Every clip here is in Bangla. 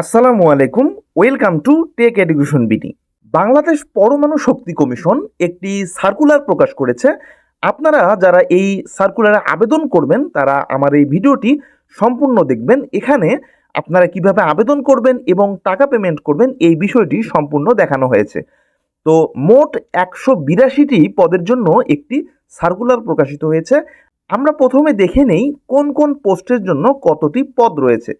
আসসালামু আলাইকুম, welcome to Tech Education BD. Bangladesh পরমাণু শক্তি কমিশন একটি সার্কুলার প্রকাশ করেছে। আপনারা যারা এই সার্কুলারে আবেদন করবেন, তারা আমার এই ভিডিওটি সম্পূর্ণ দেখবেন। এখানে আপনারা কীভাবে আবেদন করবেন এবং টাকা পেমেন্ট করবেন, এই বিষয়টি সম্পূর্ণ দেখানো হয়েছে। তো মোট একশো বিরাশিটি পদের জন্য একটি সার্কুলার প্রকাশিত হয়েছে। আমরা প্রথমে দেখে নেই কোন কোন পোস্টের জন্য কতটি পদ রয়েছে।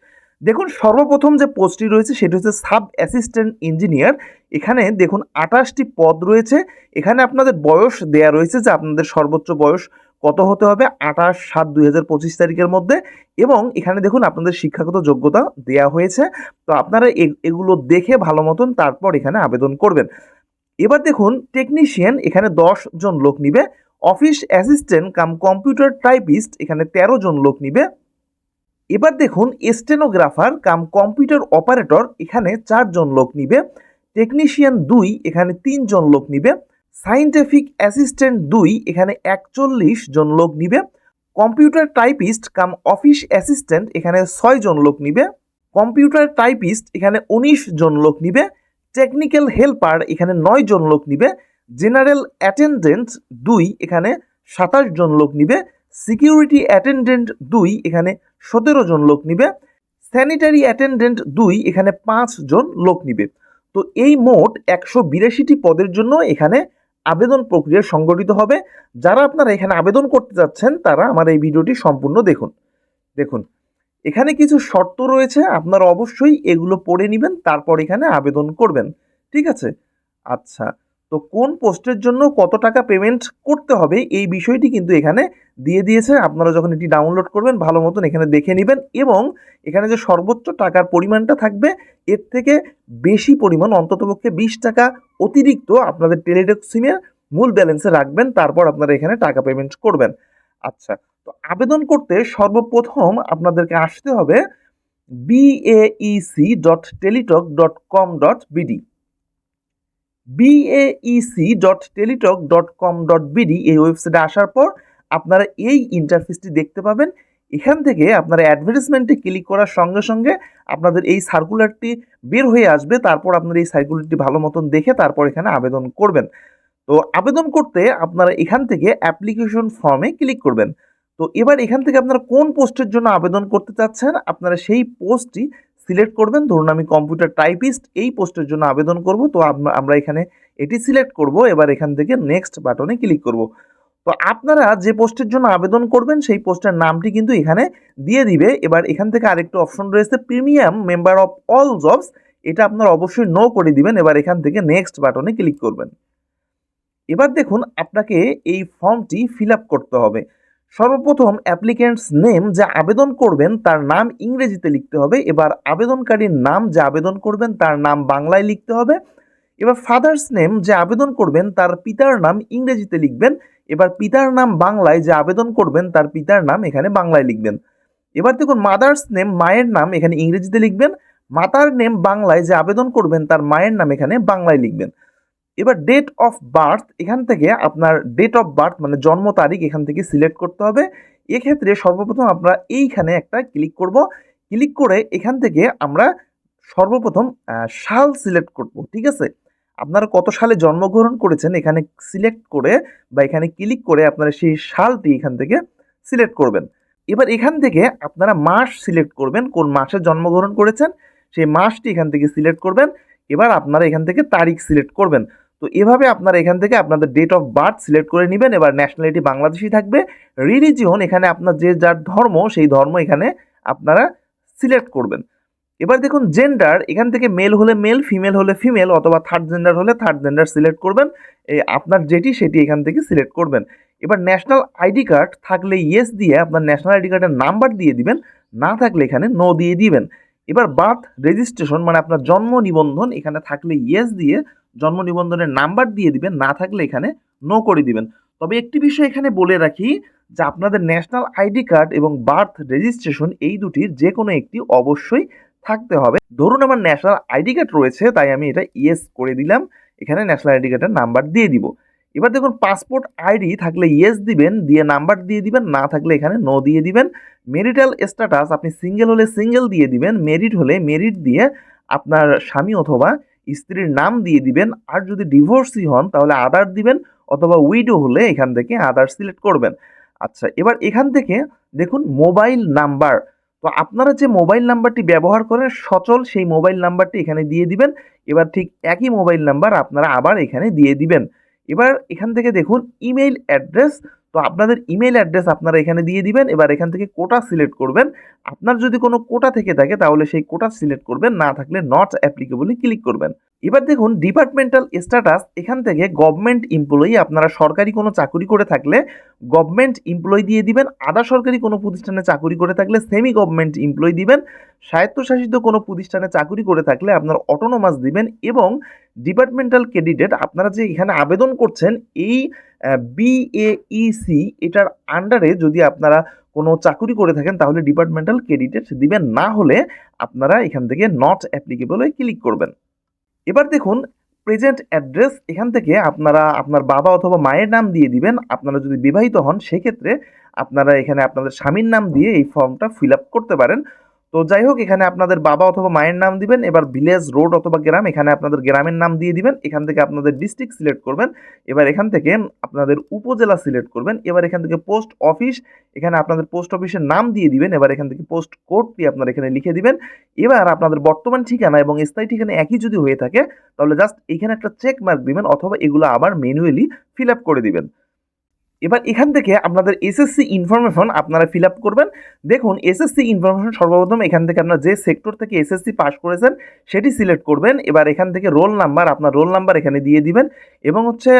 দেখুন, সর্বপ্রথম যে পোস্টটি রয়েছে সেটি হচ্ছে সাব অ্যাসিস্ট্যান্ট ইঞ্জিনিয়ার। এখানে দেখুন, আঠাশটি পদ রয়েছে। এখানে আপনাদের বয়স দেয়া রয়েছে যে আপনাদের সর্বোচ্চ বয়স কত হতে হবে? আঠাশ সাত দুই হাজার পঁচিশ তারিখের মধ্যে। এবং এখানে দেখুন, আপনাদের শিক্ষাগত যোগ্যতা দেয়া হয়েছে। তো আপনারা এগুলো দেখে ভালো মতন তারপর এখানে আবেদন করবেন। এবার দেখুন, টেকনিশিয়ান, এখানে দশ জন লোক নিবে। Office assistant cum computer typist, এখানে তেরো জন লোক নিবে। এবার দেখুন স্টেনোগ্রাফার কাম কম্পিউটার অপারেটর এখানে চারজন লোক নিবে টেকনিশিয়ান দুই, এখানে তিনজন লোক নিবে সাইন্টিফিক অ্যাসিস্ট্যান্ট দুই, এখানে একচল্লিশ জন লোক নিবে computer typist cum office assistant এখানে ছয় জন লোক নিবে কম্পিউটার টাইপিস্ট এখানে উনিশ জন লোক নিবে টেকনিক্যাল হেল্পার এখানে নয় জন লোক নিবে জেনারেল অ্যাটেন্ডেন্ট দুই, এখানে সাতাশ জন লোক নিবে সিকিউরিটি অ্যাটেন্ডেন্ট দুই, এখানে সতেরো জন লোক নিবে। স্যানিটারি অ্যাটেন্ডেন্ট দুই, এখানে পাঁচ জন লোক নিবে। তো এই মোট একশো বিরাশিটি পদের জন্য এখানে আবেদন প্রক্রিয়া সংগঠিত হবে। যারা আপনারা এখানে আবেদন করতে যাচ্ছেন, তারা আমার এই ভিডিওটি সম্পূর্ণ দেখুন। দেখুন, এখানে কিছু শর্ত রয়েছে, আপনারা অবশ্যই এগুলো পড়ে নেবেন, তারপর এখানে আবেদন করবেন। ঠিক আছে? আচ্ছা তো কোন পোস্টের জন্য কত টাকা পেমেন্ট করতে হবে এই বিষয়টি কিন্তু এখানে দিয়ে দিয়েছে। আপনারা যখন এটি ডাউনলোড করবেন, ভালো মতন এখানে দেখে নেবেন এবং এখানে যে সর্বোচ্চ টাকার পরিমাণটা থাকবে, এর থেকে বেশি পরিমাণ, অন্ততপক্ষে বিশ টাকা অতিরিক্ত আপনাদের টেলিটক সিমের মূল ব্যালেন্সে রাখবেন, তারপর আপনারা এখানে টাকা পেমেন্ট করবেন। আচ্ছা তো আবেদন করতে সর্বপ্রথম আপনাদেরকে আসতে হবে BAEC dot Teletalk dot com dot BD BAEC dot Teletalk dot com dot BD এই ওয়েবসাইটে আসার পর আপনারা এই ইন্টারফেসটি দেখতে পাবেন। এখান থেকে আপনারা অ্যাডভার্টাইজমেন্টে ক্লিক করার সঙ্গে সঙ্গে আপনাদের এই সার্কুলারটি বের হয়ে আসবে। তারপর আপনারা এই সার্কুলারটি ভালো মতন দেখে তারপর এখানে আবেদন করবেন। তো আবেদন করতে আপনারা এখান থেকে অ্যাপ্লিকেশন ফর্মে ক্লিক করবেন। তো এবার এখান থেকে আপনারা কোন পোস্টের জন্য আবেদন করতে চাচ্ছেন? আপনারা সেই পোস্টটি সিলেক্ট করবেন। ধরুন আমি কম্পিউটার টাইপিস্ট এই পোস্টের জন্য আবেদন করব। তো আমরা এখানে এটি সিলেক্ট করব। এবার এখান থেকে নেক্সট বাটনে ক্লিক করব। তো আপনারা যে পোস্টের জন্য আবেদন করবেন, সেই পোস্টের নামটি কিন্তু এখানে দিয়ে দিবে। এবার এখান থেকে আরেকটা অপশন রয়েছে premium member of all jobs এটা আপনারা অবশ্যই নো করে দিবেন। এবার এখান থেকে নেক্সট বাটনে ক্লিক করবেন। এবার দেখুন, আপনাকে এই ফর্মটি ফিল করতে হবে। সর্বপ্রথম অ্যাপ্লিকেন্টস নেম যে আবেদন করবেন তার নাম ইংরেজিতে লিখতে হবে। এবার আবেদনকারীর নাম যে আবেদন করবেন তার নাম বাংলায় লিখতে হবে। এবার ফাদার্স নেম যে আবেদন করবেন তার পিতার নাম ইংরেজিতে লিখবেন। এবার পিতার নাম বাংলায় যে আবেদন করবেন তার পিতার নাম এখানে বাংলায় লিখবেন। এবার দেখুন মাদার্স নেম মায়ের নাম এখানে ইংরেজিতে লিখবেন। মাতার নেম বাংলায় যে আবেদন করবেন তার মায়ের নাম এখানে বাংলায় লিখবেন। এবার ডেট অফ বার্থ এখান থেকে আপনার ডেট অফ বার্থ মানে জন্ম তারিখ এখান থেকে সিলেক্ট করতে হবে। এক্ষেত্রে সর্বপ্রথম আমরা এইখানে একটা ক্লিক করব। ক্লিক করে এখান থেকে আমরা সর্বপ্রথম সাল সিলেক্ট করব, ঠিক আছে? আপনারা কত সালে জন্মগ্রহণ করেছেন এখানে সিলেক্ট করে বা এখানে ক্লিক করে আপনারা সেই সালটি এখান থেকে সিলেক্ট করবেন। এবার এখান থেকে আপনারা মাস সিলেক্ট করবেন, কোন মাসে জন্মগ্রহণ করেছেন, সেই মাসটি এখান থেকে সিলেক্ট করবেন। এবার আপনারা এখান থেকে তারিখ সিলেক্ট করবেন। তো এভাবে আপনারা এখান থেকে আপনাদের ডেট অফ বার্থ সিলেক্ট করে নেবেন। এবার ন্যাশনালিটি বাংলাদেশি থাকবে। রিলিজিয়ন এখানে আপনার যে যার ধর্ম, সেই ধর্ম এখানে আপনারা সিলেক্ট করবেন। এবার দেখুন জেন্ডার এখান থেকে মেল হলে মেল ফিমেল হলে ফিমেল অথবা থার্ড জেন্ডার হলে থার্ড জেন্ডার সিলেক্ট করবেন। এই আপনার যেটি সেটি এখান থেকে সিলেক্ট করবেন। এবার ন্যাশনাল আইডি কার্ড থাকলে ইয়েস দিয়ে আপনার ন্যাশনাল আইডি কার্ডের নাম্বার দিয়ে দিবেন। না থাকলে এখানে নো দিয়ে দিবেন। এবার বার্থ রেজিস্ট্রেশন মানে আপনার জন্ম নিবন্ধন এখানে থাকলে ইয়েস দিয়ে জন্ম নিবন্ধনের নাম্বার দিয়ে দিবেন, না থাকলে এখানে নো করে দিবেন। তবে একটি বিষয় এখানে বলে রাখি যে আপনাদের ন্যাশনাল আইডি কার্ড এবং বার্থ রেজিস্ট্রেশন এই দুটির যে কোনো একটি অবশ্যই থাকতে হবে। ধরুন আমার ন্যাশনাল আইডি কার্ড রয়েছে, তাই আমি এটা ইয়েস করে দিলাম। এখানে ন্যাশনাল আইডি কার্ডের নাম্বার দিয়ে দিব। এবার দেখুন পাসপোর্ট আইডি থাকলে ইয়েস দিবেন, দিয়ে নাম্বার দিয়ে দিবেন, না থাকলে এখানে নো দিয়ে দিবেন। মেরিটাল স্ট্যাটাস আপনি সিঙ্গেল হলে সিঙ্গেল দিয়ে দিবেন মেরিট হলে মেরিট দিয়ে আপনার স্বামী অথবা স্ত্রীর নাম দিয়ে দিবেন, আর যদি ডিভোর্সি হন তাহলে আদার দিবেন অথবা উইডো হলে এখান থেকে আদার সিলেক্ট করবেন। আচ্ছা এবার এখান থেকে দেখুন মোবাইল নাম্বার তো আপনারা যে মোবাইল নাম্বারটি ব্যবহার করেন, সচল সেই মোবাইল নাম্বারটি এখানে দিয়ে দিবেন। এবার ঠিক একই মোবাইল নাম্বার আপনারা আবার এখানে দিয়ে দিবেন। এবার এখান থেকে দেখুন ইমেইল অ্যাড্রেস তো আপনাদের ইমেল অ্যাড্রেস আপনারা এখানে দিয়ে দিবেন, এবার এখান থেকে কোটা সিলেক্ট করবেন। আপনার যদি কোনো কোটা থেকে থাকে, তাহলে সেই কোটা সিলেক্ট করবেন, না থাকলে নট অ্যাপ্লিকেবলি ক্লিক করবেন। এবার দেখুন ডিপার্টমেন্টাল স্ট্যাটাস এখান থেকে গভর্নমেন্ট এমপ্লয়ি আপনারা সরকারি কোনো চাকুরি করে থাকলে গভর্নমেন্ট এমপ্লয়ি দিয়ে দিবেন, আধা সরকারি কোনো প্রতিষ্ঠানে চাকুরি করে থাকলে সেমি গভর্নমেন্ট এমপ্লয়ি দিবেন, স্বায়ত্তশাসিত কোনো প্রতিষ্ঠানে চাকুরি করে থাকলে আপনার অটোনোমাস দিবেন এবং ডিপার্টমেন্টাল ক্যান্ডিডেট আপনারা যে এখানে আবেদন করছেন, এই বিএইসি এটার আন্ডারে যদি আপনারা কোনো চাকুরি করে থাকেন, তাহলে ডিপার্টমেন্টাল ক্যান্ডিডেট দিবেন। না হলে আপনারা এখান থেকে নট অ্যাপ্লিকেবলে ক্লিক করবেন। এবার দেখুন প্রেজেন্ট অ্যাড্রেস এখান থেকে আপনারা আপনার বাবা অথবা মায়ের নাম দিয়ে দিবেন। আপনারা যদি বিবাহিত হন, সেক্ষেত্রে আপনারা এখানে আপনাদের স্বামীর নাম দিয়ে এই ফর্মটা ফিল আপ করতে পারেন। তো যাই হোক, এখানে আপনাদের বাবা অথবা মায়ের নাম দিবেন, এবার ভিলেজ রোড অথবা গ্রাম, এখানে আপনাদের গ্রামের নাম দিয়ে দিবেন, এখান থেকে আপনাদের ডিস্ট্রিক্ট সিলেক্ট করবেন, এবার এখান থেকে আপনাদের উপজেলা সিলেক্ট করবেন, এবার এখান থেকে পোস্ট অফিস এখানে আপনাদের পোস্ট অফিসের নাম দিয়ে দিবেন, এবার এখান থেকে পোস্ট কোডটি আপনারা এখানে লিখে দিবেন, এবার আপনাদের বর্তমান ঠিকানা এবং স্থায়ী ঠিকানা একই যদি হয়ে থাকে, তাহলে জাস্ট এখানে একটা চেক মার্ক দিবেন অথবা এগুলো আবার ম্যানুয়ালি ফিল আপ করে দিবেন। এবার এখান থেকে আপনাদের এসএসসি ইনফরমেশন আপনারা ফিল আপ করবেন। দেখুন এসএসসি ইনফরমেশন সর্বপ্রথম এখান থেকে আপনার যে সেক্টর থেকে এসএসসি পাস করেছেন, সেটি সিলেক্ট করবেন। এবার এখান থেকে রোল নাম্বার আপনার রোল নাম্বার এখানে দিয়ে দিবেন এবং হচ্ছে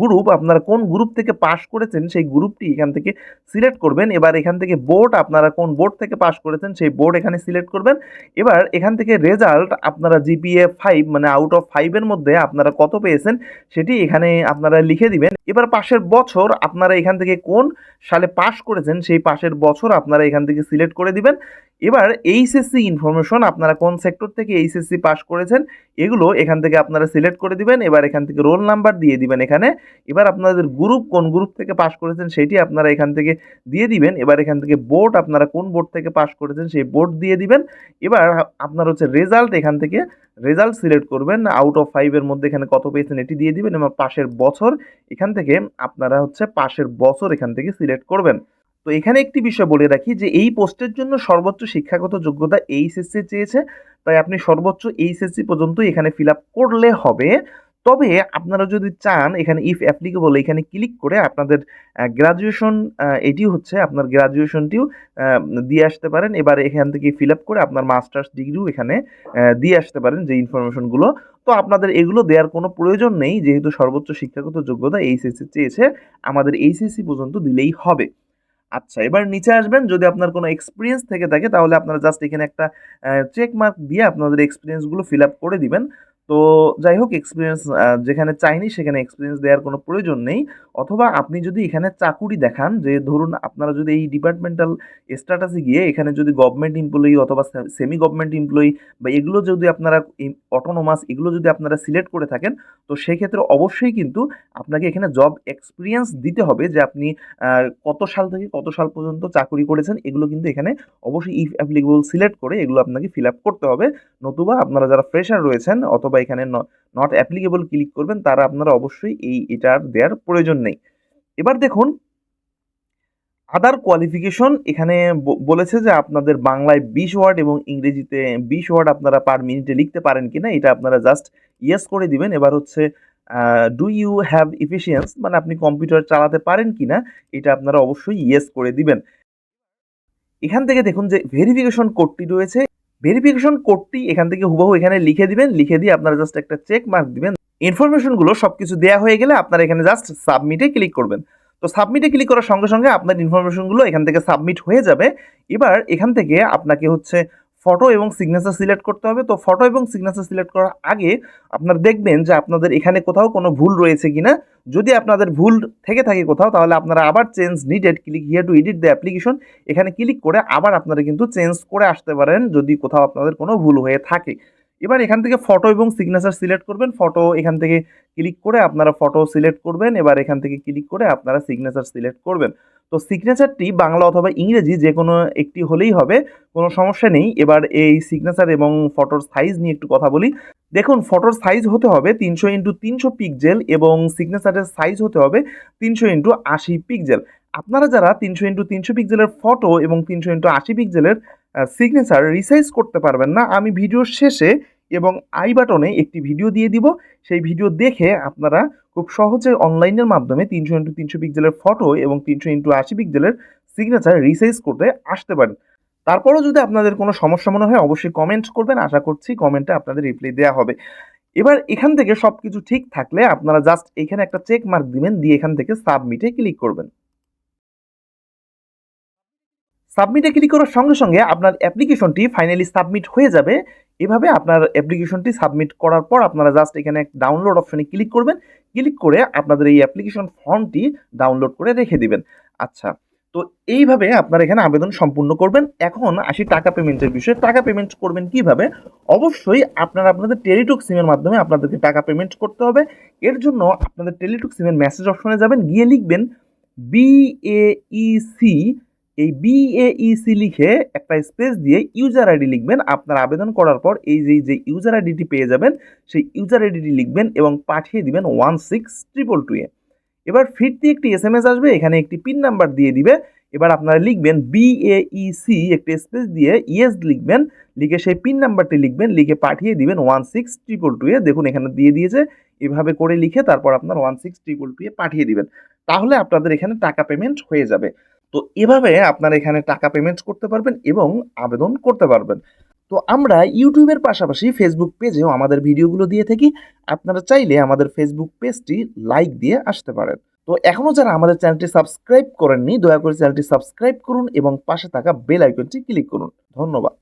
গ্রুপ আপনারা কোন গ্রুপ থেকে পাস করেছেন, সেই গ্রুপটি এখান থেকে সিলেক্ট করবেন। এবার এখান থেকে বোর্ড আপনারা কোন বোর্ড থেকে পাস করেছেন, সেই বোর্ড এখানে সিলেক্ট করবেন। এবার এখান থেকে রেজাল্ট আপনারা জিপিএ ফাইভ মানে আউট অফ ফাইভের মধ্যে আপনারা কত পেয়েছেন, সেটি এখানে আপনারা লিখে দিবেন। এবার পাশের বছর আপনারা এখান থেকে কোন সালে পাশ করেছেন, সেই পাশের বছর আপনারা এখান থেকে সিলেক্ট করে দিবেন। এবার এইচএসসি ইনফরমেশন আপনারা কোন সেক্টর থেকে এইচএসসি পাস করেছেন, এগুলো এখান থেকে আপনারা সিলেক্ট করে দিবেন, এবার এখান থেকে রোল নাম্বার দিয়ে দিবেন এখানে। এবার আপনাদের গ্রুপ কোন গ্রুপ থেকে পাস করেছেন সেটি আপনারা এখান থেকে দিয়ে দিবেন। এবার এখান থেকে বোর্ড আপনারা কোন বোর্ড থেকে পাস করেছেন সেই বোর্ড দিয়ে দিবেন। এবার আপনার হচ্ছে রেজাল্ট এখান থেকে রেজাল্ট সিলেক্ট করবেন। আউট অফ ফাইভের মধ্যে এখানে কত পেয়েছেন এটি দিয়ে দিবেন এবং পাশের বছর এখান থেকে আপনারা হচ্ছে পাশের বছর এখান থেকে সিলেক্ট করবেন। তো এখানে একটি বিষয় বলে রাখি যে এই পোস্টের জন্য সর্বোচ্চ শিক্ষাগত যোগ্যতা এইচএসসি চেয়েছে। তাই আপনি সর্বোচ্চ এইচএসসি পর্যন্ত এখানে ফিল আপ করলে হবে। তবে আপনারা যদি চান, এখানে ইফ অ্যাপ্লিকেবল এখানে ক্লিক করে আপনাদের গ্রাজুয়েশন এটি হচ্ছে আপনার গ্রাজুয়েশনটিও দিয়ে আসতে পারেন। এবার এখান থেকে ফিল আপ করে আপনার মাস্টার্স ডিগ্রিও এখানে দিয়ে আসতে পারেন যে ইনফরমেশনগুলো তো আপনাদের এগুলো দেওয়ার কোনো প্রয়োজন নেই, যেহেতু সর্বোচ্চ শিক্ষাগত যোগ্যতা এইচএসসি চেয়েছে, আমাদের এইচএসসি পর্যন্ত দিলেই হবে। আচ্ছা এবার নিচে আসবেন, যদি আপনার কোনো এক্সপিরিয়েন্স থেকে থাকে, তাহলে আপনারা জাস্ট এখানে একটা চেক মার্ক দিয়ে আপনাদের এক্সপিরিয়েন্সগুলো ফিল আপ করে দিবেন। তো যাই হোক এক্সপিরিয়েন্স যেখানে চাইনি সেখানে এক্সপিরিয়েন্স দেওয়ার কোনো প্রয়োজন নেই। অথবা আপনি যদি এখানে চাকুরি দেখান যে, ধরুন আপনারা যদি এই ডিপার্টমেন্টাল স্ট্যাটাসে গিয়ে এখানে যদি গভর্নমেন্ট এমপ্লয়ি অথবা সেমি গভর্নমেন্ট এমপ্লয়ি বা এগুলো যদি আপনারা অটোনোমাস এগুলো যদি আপনারা সিলেক্ট করে থাকেন, তো সেক্ষেত্রে অবশ্যই কিন্তু আপনাকে এখানে জব এক্সপিরিয়েন্স দিতে হবে যে, আপনি কত সাল থেকে কত সাল পর্যন্ত চাকুরি করেছেন, এগুলো কিন্তু এখানে অবশ্যই ইফ অ্যাপ্লিকেবল সিলেক্ট করে এগুলো আপনাকে ফিল আপ করতে হবে। নতুবা আপনারা যারা ফ্রেশার রয়েছেন অথবা এখানে নট অ্যাপ্লিকেবল ক্লিক করবেন, তারা আপনারা অবশ্যই এই এটার দেওয়ার প্রয়োজন নেই। এবার দেখুন আদার কোয়ালিফিকেশন এখানে বলেছে যে আপনাদের বাংলায় বিশ ওয়ার্ড এবং ইংরেজিতে বিশ ওয়ার্ড আপনারা পার মিনিটে লিখতে পারেন কিনা, এটা আপনারা জাস্ট ইয়েস করে দিবেন। এবার হচ্ছে ডু ইউ হ্যাভ ইফিসিয়েন্স মানে আপনি কম্পিউটার চালাতে পারেন কিনা, এটা আপনারা অবশ্যই ইয়েস করে দিবেন। এখান থেকে দেখুন যে ভেরিফিকেশন কোডটি রয়েছে। ভেরিফিকেশন কোডটি এখান থেকে হুবহু এখানে লিখে দিবেন, লিখে দিয়ে আপনারা জাস্ট একটা চেক মার্ক দিবেন। ইনফরমেশনগুলো সব কিছু দেওয়া হয়ে গেলে আপনারা এখানে জাস্ট সাবমিটে ক্লিক করবেন। তো সাবমিটে ক্লিক করার সঙ্গে সঙ্গে আপনার ইনফরমেশনগুলো এখান থেকে সাবমিট হয়ে যাবে। এবার এখান থেকে আপনাকে হচ্ছে ফটো এবং সিগনেচার সিলেক্ট করতে হবে। তো ফটো এবং সিগনেচার সিলেক্ট করার আগে আপনারা দেখবেন যে আপনাদের এখানে কোথাও কোনো ভুল রয়েছে কিনা। যদি আপনাদের ভুল থেকে থাকে কোথাও, তাহলে আপনারা আবার change needed click here to edit the application এখানে ক্লিক করে আবার আপনারা কিন্তু চেঞ্জ করে আসতে পারেন যদি কোথাও আপনাদের কোনো ভুল হয়ে থাকে। এবার এখান থেকে ফটো এবং সিগনেচার সিলেক্ট করবেন। ফটো এখান থেকে ক্লিক করে আপনারা ফটো সিলেক্ট করবেন। এবার এখান থেকে ক্লিক করে আপনারা সিগনেচার সিলেক্ট করবেন। তো সিগনেচারটি বাংলা অথবা ইংরেজি যে কোনো একটি হলেই হবে, কোনো সমস্যা নেই। এবার এই সিগনেচার এবং ফটোর সাইজ নিয়ে একটু কথা বলি। দেখুন ফটোর সাইজ হতে হবে তিনশো ইন্টু তিনশো পিকজেল এবং সিগনেচারের সাইজ হতে হবে তিনশো ইন্টু আশি পিকজেল আপনারা যারা তিনশো ইন্টু তিনশো পিকজেলের ফটো এবং তিনশো ইন্টু আশি পিকজেলের সিগনেচার রিসাইজ করতে পারবেন না, আমি ভিডিওর শেষে এবং আই বাটনে একটি ভিডিও দিয়ে দিব। সেই ভিডিও দেখে আপনারা খুব সহজে অনলাইনের মাধ্যমে তিনশো ইন্টু তিনশো পিক্সেলের ফটো এবং তিনশো ইন্টু আশি পিক্সেলের সিগনেচার রিসাইজ করতে আসতে পারেন। তারপরেও যদি আপনাদের কোনো সমস্যা মনে হয়, অবশ্যই কমেন্ট করবেন। আশা করছি কমেন্টে আপনাদের রিপ্লাই দেওয়া হবে। এবার এখান থেকে সব কিছু ঠিক থাকলে আপনারা জাস্ট এখানে একটা চেক মার্ক দিবেন, দিয়ে এখান থেকে সাবমিটে ক্লিক করবেন। সাবমিটে ক্লিক করার সঙ্গে সঙ্গে আপনার অ্যাপ্লিকেশনটি ফাইনালি সাবমিট হয়ে যাবে। এভাবে আপনার অ্যাপ্লিকেশনটি সাবমিট করার পর আপনারা জাস্ট এখানে ডাউনলোড অপশনে ক্লিক করবেন। ক্লিক করে আপনাদের এই অ্যাপ্লিকেশন ফর্মটি ডাউনলোড করে রেখে দিবেন। আচ্ছা তো এইভাবে আপনারা এখানে আবেদন সম্পূর্ণ করবেন। এখন আসি টাকা পেমেন্টের বিষয়ে। টাকা পেমেন্ট করবেন কীভাবে? অবশ্যই আপনারা আপনাদের টেলিটক সিমের মাধ্যমে আপনাদেরকে টাকা পেমেন্ট করতে হবে। এর জন্য আপনাদের টেলিটক সিমের মেসেজ অপশনে যাবেন, গিয়ে লিখবেন বিএইসি এই বিএইসি লিখে একটা স্পেস দিয়ে ইউজার আইডি লিখবেন। আপনার আবেদন করার পর এই যে যে ইউজার আইডিটি পেয়ে যাবেন, সেই ইউজার আইডিটি লিখবেন এবং পাঠিয়ে দিবেন one six triple two A. এবার ফিরতি একটি এস এম এস আসবে, এখানে একটি পিন নাম্বার দিয়ে দিবে। এবার আপনারা লিখবেন বিএইসি একটি স্পেস দিয়ে ইএস লিখবেন। লিখে সেই পিন নাম্বারটি লিখবেন, লিখে পাঠিয়ে দিবেন one six triple two A. দেখুন, এখানে দিয়ে দিয়েছে। এভাবে করে লিখে তারপর আপনার one six triple two A পাঠিয়ে দিবেন। তাহলে আপনাদের এখানে টাকা পেমেন্ট হয়ে যাবে। তো এভাবে আপনারা এখানে টাকা পেমেন্ট করতে পারবেন এবং আবেদন করতে পারবেন। তো আমরা ইউটিউবের পাশাপাশি ফেসবুক পেজেও আমাদের ভিডিওগুলো দিয়ে থাকি। আপনারা চাইলে আমাদের ফেসবুক পেজটি লাইক দিয়ে আসতে পারেন। তো এখনও যারা আমাদের চ্যানেলটি সাবস্ক্রাইব করেননি, দয়া করে চ্যানেলটি সাবস্ক্রাইব করুন এবং পাশে থাকা বেল আইকনটি ক্লিক করুন। ধন্যবাদ।